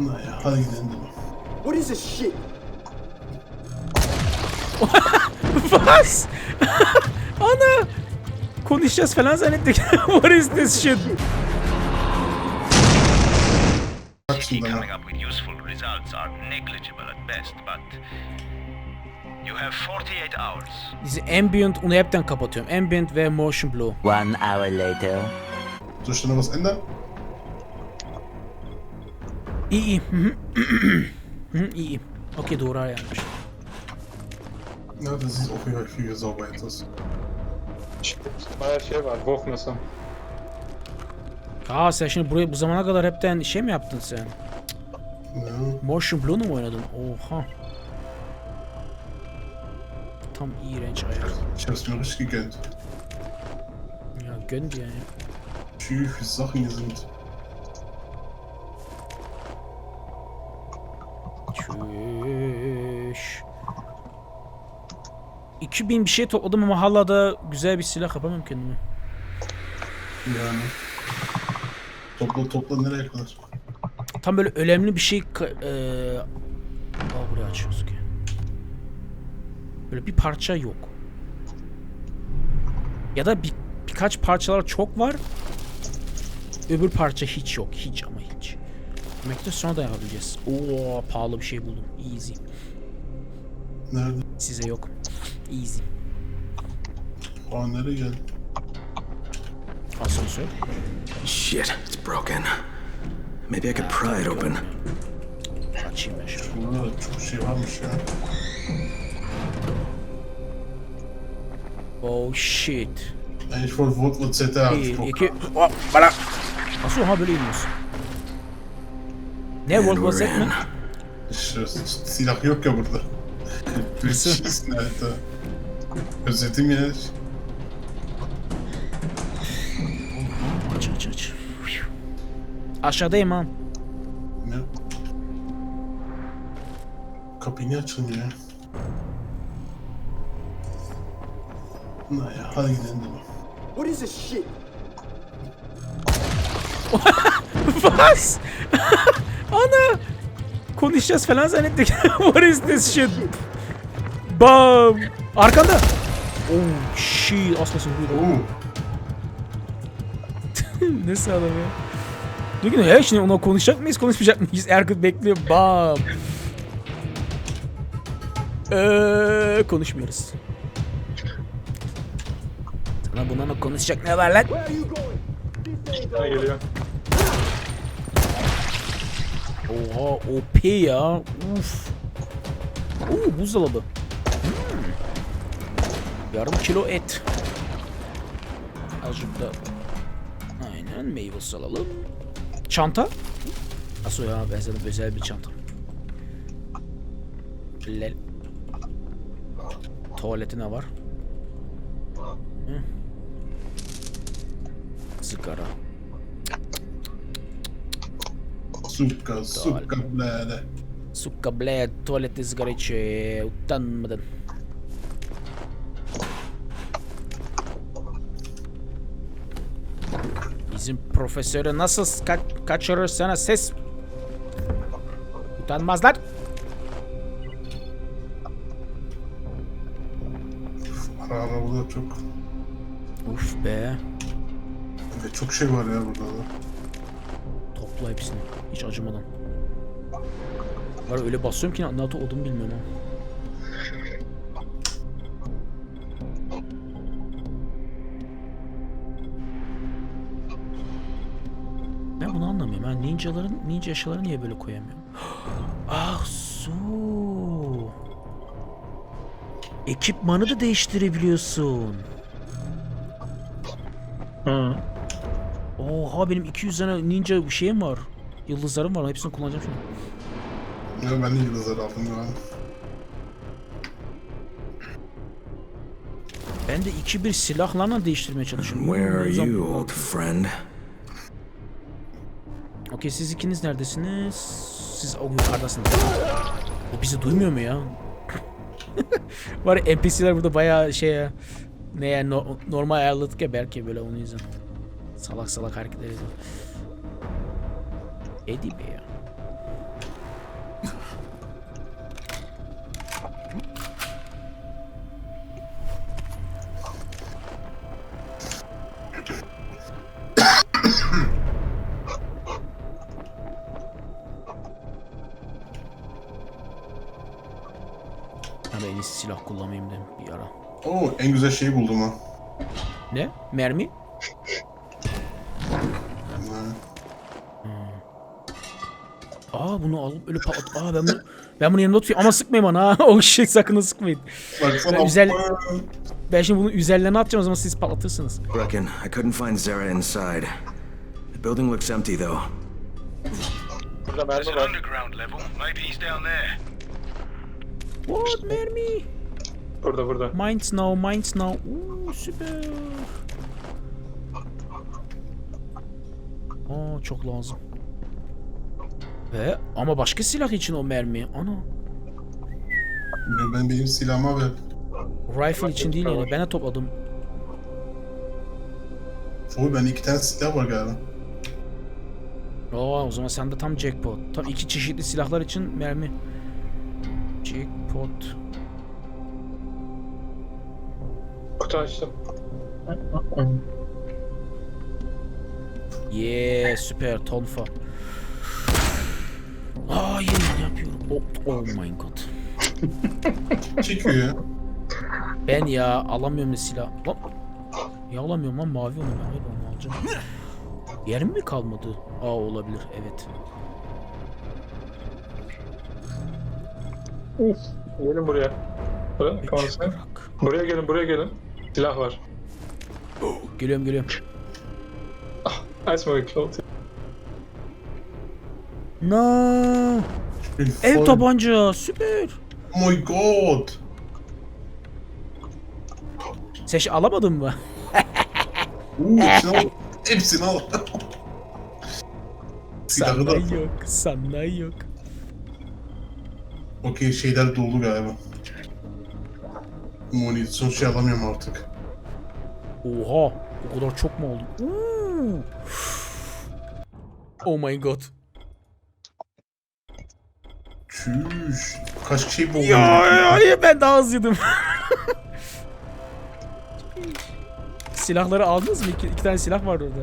Ya hadi gidelim de. What is this shit? Bas! Ana! Konuşacağız falan zannettik. What is this shit? Bana. coming up with useful results are negligible at best, but you have 48 hours. Dizi Ambient, onu hepten kapatıyorum. Ambient ve Motion Blue. One hour later. Tuşuna bas Ender. İyi iyi. Hı Hı hı, iyi iyi. Okey doğru ayarmış. Ja, das ist auf jeden Fall viel sauber etwas. Bayağı şey var, Wolf mesela. Aa sen şimdi buraya bu zamana kadar hepten şey mi yaptın sen? Ja. Motion Blue'nu mu oynadın? Oha. Tam iğrenç ayar. Ich hab's mir richtig gegönnt. Ya gönd yani. Wie viele Sachen hier sind. 2000 bir şey topladım ama hala da güzel bir silah yapamam kendime. Yani. Topla topla nereye kadar? Tam böyle önemli bir şey ka- eee Aa buraya açıyoruz ki. Böyle bir parça yok. Ya da bir, birkaç parçalar çok var. Öbür parça hiç yok. Hiç ama hiç. Demek ki sonra da yapabileceğiz. Oo pahalı bir şey buldum. Easy. Nerede? Size yok. Easy. Aa nereye geldi? Asansör. Shit, it's broken. Maybe I could pry it open. Açayım ben şunu. Burada da çok şey varmış ya. Oh shit. Ich wollte Wort ZT Bir, angesprochen. iki, hop, bana. Nasıl ha böyle iniyorsun? Ne And World War Z we're in. mi? Silah yok ya burada. Bir schießen Alter. Özetim ya. Aç aç aç. Aşağıdayım ha. Ne? Kapıyı niye açılmıyor ya? Ne ya hadi gidelim de. What is this shit? Bas! Ana! Konuşacağız falan zannettik. What is this shit? Bam! Arkanda! Oh shit! Oo. ne sağlam ya. Diyor ki ya şimdi ona konuşacak mıyız konuşmayacak mıyız? Erkut bekliyor. Bam! Eee konuşmuyoruz. Sana bununla konuşacak ne var lan? Tane geliyor. Oha OP ya. Uf. Oo buzdolabı. Yarım kilo et. Azıcık da aynen meyve salalım. Çanta. Nasıl ya ben sana özel bir çanta. Lel. Tuvaleti ne var? Hı. Sigara. Suka, suka bläde. Suka bled, tuvalette sigara içiyor. Utanmadın. Bizim profesörü nasıl ka- kaçırır sana ses? Utanmazlar. Ara ara burada çok. Uf be. Ve çok şey var ya burada da. Topla hepsini. Hiç acımadan. Var öyle basıyorum ki NATO olduğumu bilmiyorum ha. Ben ninjaların ninja eşyaları niye böyle koyamıyorum? ah su. Ekipmanı da değiştirebiliyorsun. Hı. Oha benim 200 tane ninja bir şeyim var. Yıldızlarım var. Hepsini kullanacağım şimdi. Ya ben de yıldızlar aldım ya. Ben de 2-1 silahlarla değiştirmeye çalışıyorum. Where are you, old friend? Okey siz ikiniz neredesiniz? Siz o yukarıdasınız. O bizi duymuyor mu ya? Var ya NPC'ler burada bayağı şey ya. Ne ya no- normal ayarladık ya belki böyle onu yüzden. Salak salak hareketler ediyor. Edi be ya. Kullanmayayım dedim bir ara. Oo en güzel şeyi buldum ha. Ne? Mermi? Aa bunu alıp öyle patlat. Aa ben bunu ben bunu yanımda tutuyorum ama sıkmayın bana ha. O şey sakın ha sıkmayın. Baksana. Ben güzel- Ben şimdi bunu üzerlerine atacağım o zaman siz patlatırsınız. Broken. I couldn't find Zara inside. The building looks empty though. Burada mermi var. underground level. Maybe he's down there. What mermi? Burada burada. Mines now, mines now. Uuu süper. Aa çok lazım. Ve ama başka silah için o mermi. Ana. Ben benim silahıma ver. Rifle için değil yani. Ben de topladım. Oy bende iki tane silah var galiba. Aa o zaman sende tam jackpot. Tam iki çeşitli silahlar için mermi. Jackpot. Kutu açtım. Yeah süper tonfa. Aa yine yapıyorum. Oh, oh my god. Çekiyor ya. Ben ya alamıyorum silah. Lan. Ya alamıyorum lan mavi onu ben hep onu alacağım. Yerim mi kalmadı? Aa olabilir evet. Gelin buraya. Buraya, Üç konuşsana. bırak. buraya gelin buraya gelin. Silah var. Geliyorum geliyorum. Açma bakalım. No. Ev tabanca süper. Oh my god. Şey alamadın mı? Uuu hepsini al. Hepsini al. Silahı yok. Sana yok. Okey şeyler dolu galiba. Monitör şey alamıyorum artık. Oha. O kadar çok mu oldu? Uuu. Oh my god. Çüş. Kaç şey buldum. Ya, ya, ya ben daha hızlıydım. Silahları aldınız mı? İki, iki tane silah var orada.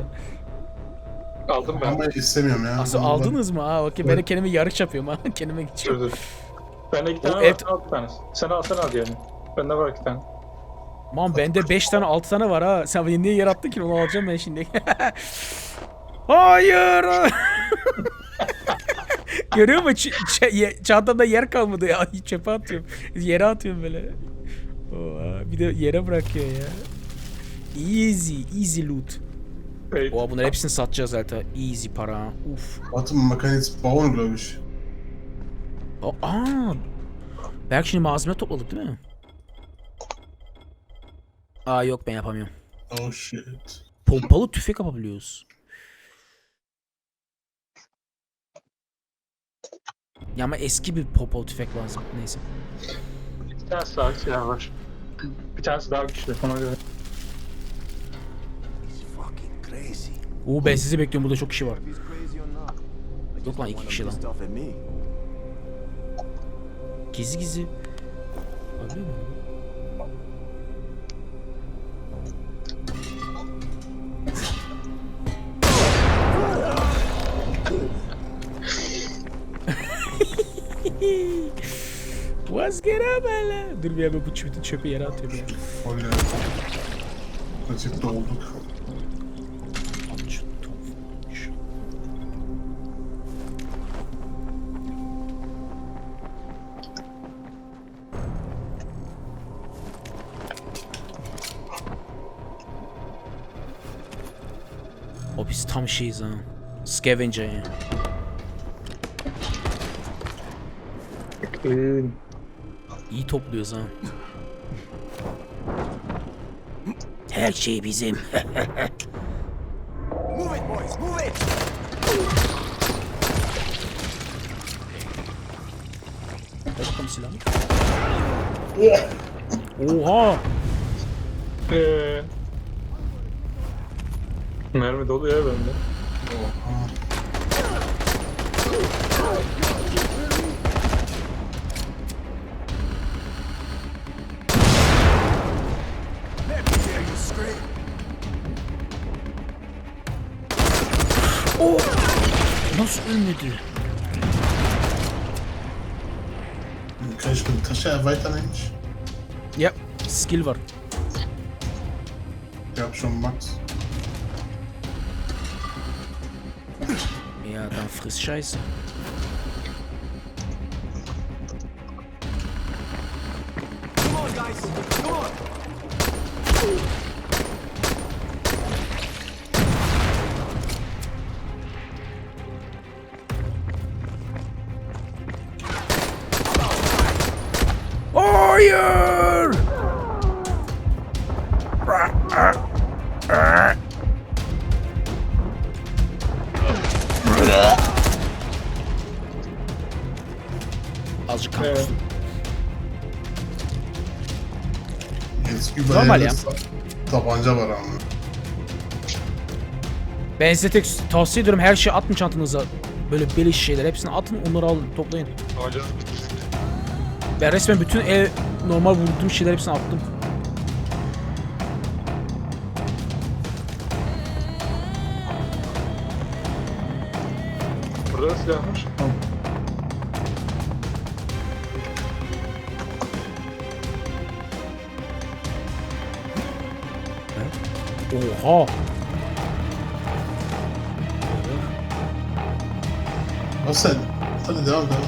Aldım ben. Ama istemiyorum ya. Asıl Vallahi- aldınız mı? Ha okey ben de kendime yarış yapıyorum ha. Kendime geçiyorum. Dur dur. Bende iki O tane ev- var. Sen al bir tanesi. Sen al sen al diğerini. Bende var iki tane. Man bende 5 tane 6 tane var ha. Sen beni niye yer attın ki onu alacağım ben şimdi. Hayır. Görüyor musun? Ç- ç- ye- çantamda yer kalmadı ya. Çöpe atıyorum. Yere atıyorum böyle. Oha, bir de yere bırakıyor ya. Easy, easy loot. Wait. Oha bunları hepsini satacağız zaten. Easy para. Uf. Bauen, glaube ich. O- Aa. Belki şimdi malzeme topladık değil mi? Aa yok ben yapamıyorum. Oh shit. Pompalı tüfek yapabiliyoruz. Ya ama eski bir pompalı tüfek lazım. Neyse. Bir tanesi daha silah var. Bir tanesi daha güçlü ona göre. Fucking crazy. Oo ben sizi bekliyorum burada çok kişi var. Yok lan iki kişi lan. Gizli gizli. Abi mi? Hala? Dur bir hemen bu çöpü, çöpü yere atıyorum ya. Şu tofu. Şu. O biz tam şeyiz ha. Scavenger yani. Clean. İyi topluyoruz ha. Her şey bizim. Move it, boys, move it! Ver bakalım silahını. Oha! Ee, mermi dolu ya bende. Nasıl ölmedi? Kann ich meine Tasche erweitern eigentlich? Ya skill var. Ich hab schon Max. Ja, dann friss Scheiße. Überall Normal ya. tabanca var ama. Ben size tek tavsiye ediyorum her şeyi atın çantanıza. Böyle beliş şeyler hepsini atın onları alın toplayın. Hocam. Ben resmen bütün ev normal vurduğum şeyler hepsini attım. Oha! Nasıl? Hadi devam devam.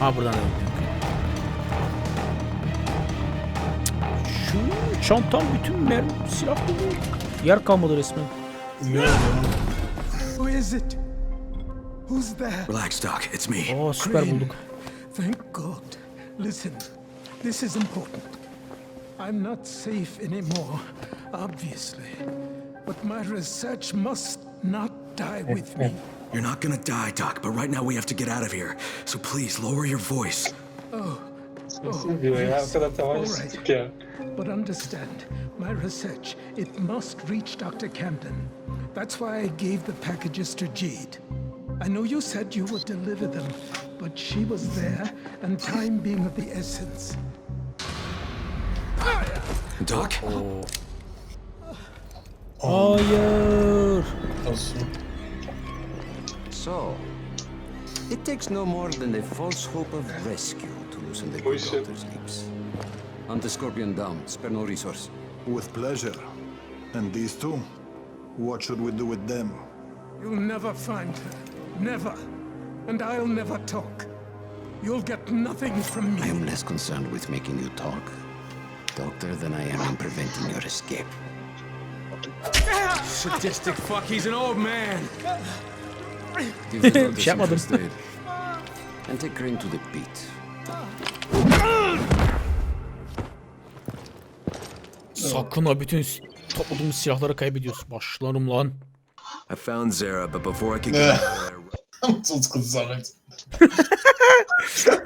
Ha buradan da gidiyor. Şu çantam bütün mermi silah dolu. Yer kalmadı resmen. Who is it? Who's there? Relax, Doc. It's me. Aa süper bulduk. Thank God. Listen, this is important. I'm not safe anymore, obviously. But my research must not die with me. You're not gonna die, Doc, but right now we have to get out of here. So please lower your voice. Nasıl diyor ya? O kadar tabanca Alright. sıktık. But understand, my research, it must reach Dr. Camden. That's why I gave the packages to Jade. I know you said you would deliver them, but she was there, and time being of the essence. Doc? Oh. Oh, Hayır. Nasıl? So, it takes no more than a false hope of rescue to loosen the Oh, good doctor's lips. Hunt the scorpion down. Spare no resource. With pleasure. And these two? What should we do with them? You'll never find her. Never. And I'll never talk. You'll get nothing from I me. am less concerned with making you talk, Doctor, than I am in preventing your escape. Sadistic fuck, he's an old man. Give the doctor Bir some yapmadım. first aid. And take Crane to the pit. Sakın ha bütün s- topladığımız silahları kaybediyorsun. Başlarım lan. I found Zara, but before I could get out of there, Sus kız Zahmet.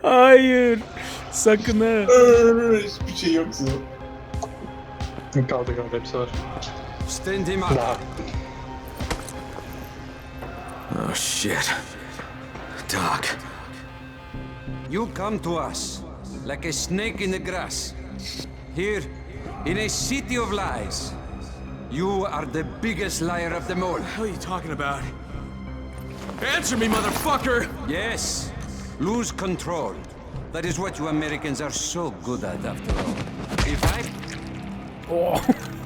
Hayır. Sakın ha. Hiçbir şey yoksa. Kaldı kaldı hepsi var. Stand him up. Daha. Oh shit. Doc. You come to us like a snake in the grass. Here, in a city of lies. You are the biggest liar of them all. What are you talking about? Answer me, motherfucker! Yes, lose control. That is what you Americans are so good at, after all. If I Oh.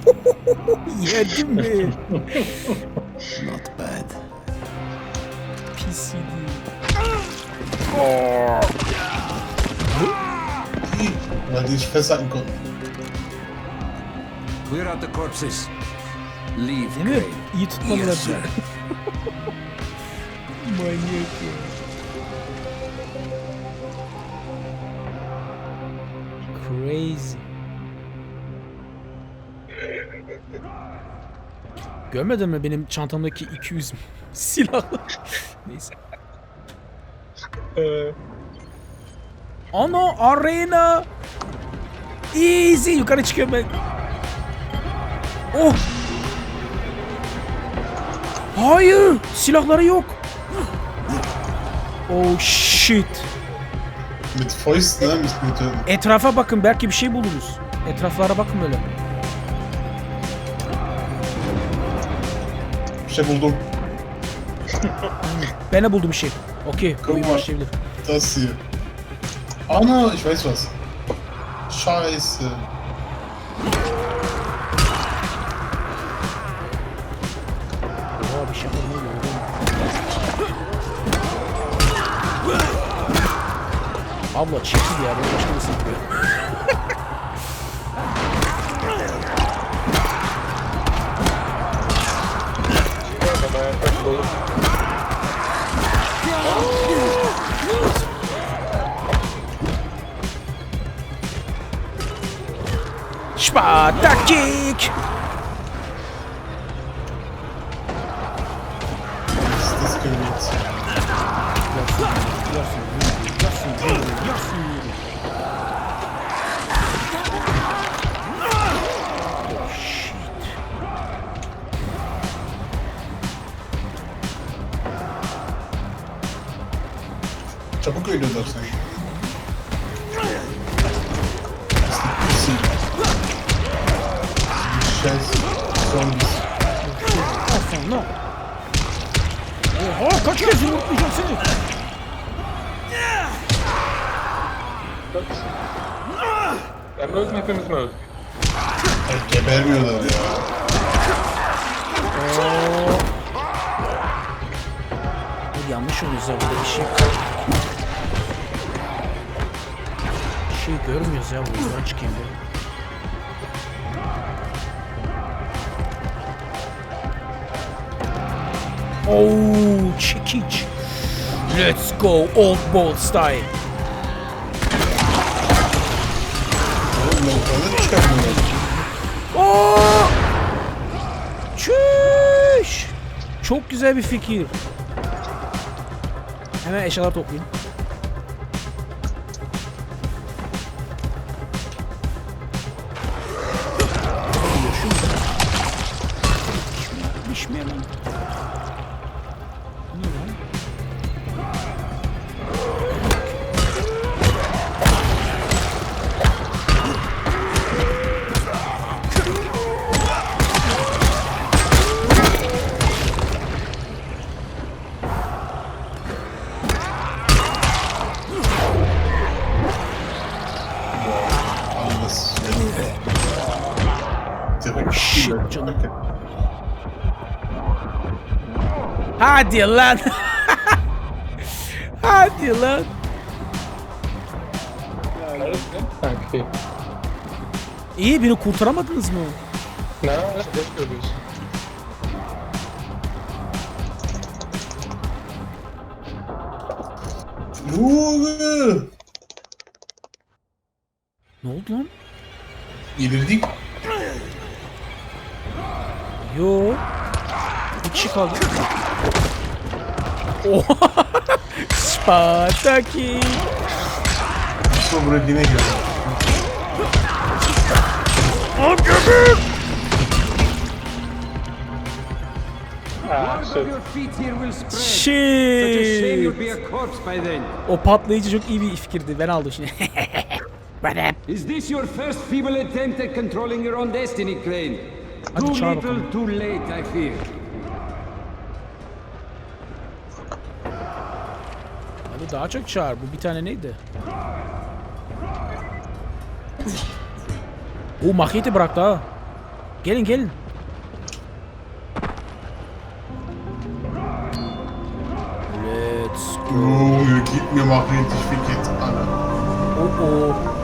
Yedim mi? Not bad. PCD. Weil die dich festhalten konnten. Clear out the corpses. Leave Değil mi? Crane. İyi tutmamı Yes, sir. Manyak ya. Crazy. Görmedin mi benim çantamdaki 200 silahlı? Neyse. Ee, Ana arena. Easy yukarı çıkıyorum ben. Oh. Hayır silahları yok. Oh shit. Mit Fäusten, ne? Töten. Etrafa bakın belki bir şey buluruz. Etraflara bakın böyle. Bir şey buldum. Ben de buldum bir şey. Okey. Oyun Tamam. başlayabilir. Das hier. Anna, ich weiß was. Scheiße. Oha bir şey. Abla çekil ya. Ben başka nasıl yapıyor? Spartakik! Sanki. Pislik, pislik. Scheiße. Zombies. Lan. Oha kaç kez yumruklayacağım seni? Ben mi öldüm hepimiz mi öldük? Ay, gebermiyorlar ya. Bu yanlış ya burada bir şey. Şey görmüyoruz ya burada. Ben çıkayım bir. Oh, çekiç. Let's go old ball style. Oo! Çüş! Çok güzel bir fikir. Hemen eşyalar toplayayım. Canım. Hadi lan. Hadi lan. İyi beni kurtaramadınız mı? Ne? Ruhe! Ne oldu lan? Yenildik. Yo. Bir kişi kaldı. Oha. Spartaki. Sonra buraya yine geldi. Aa, Word şey. of your feet here will spread. Such a shame you'll be Shit. O patlayıcı çok iyi bir fikirdi. Ben aldım şimdi. Is this your first feeble attempt at controlling your own destiny, Crane? Hadi Too çağır little, bakalım. too late, I fear. Hadi daha çok çağır. Bu bir tane neydi? O mahiyeti bıraktı ha. Gelin gelin. Let's go. Ruhe, gib mir mal richtig viel Gitarre. Oh oh.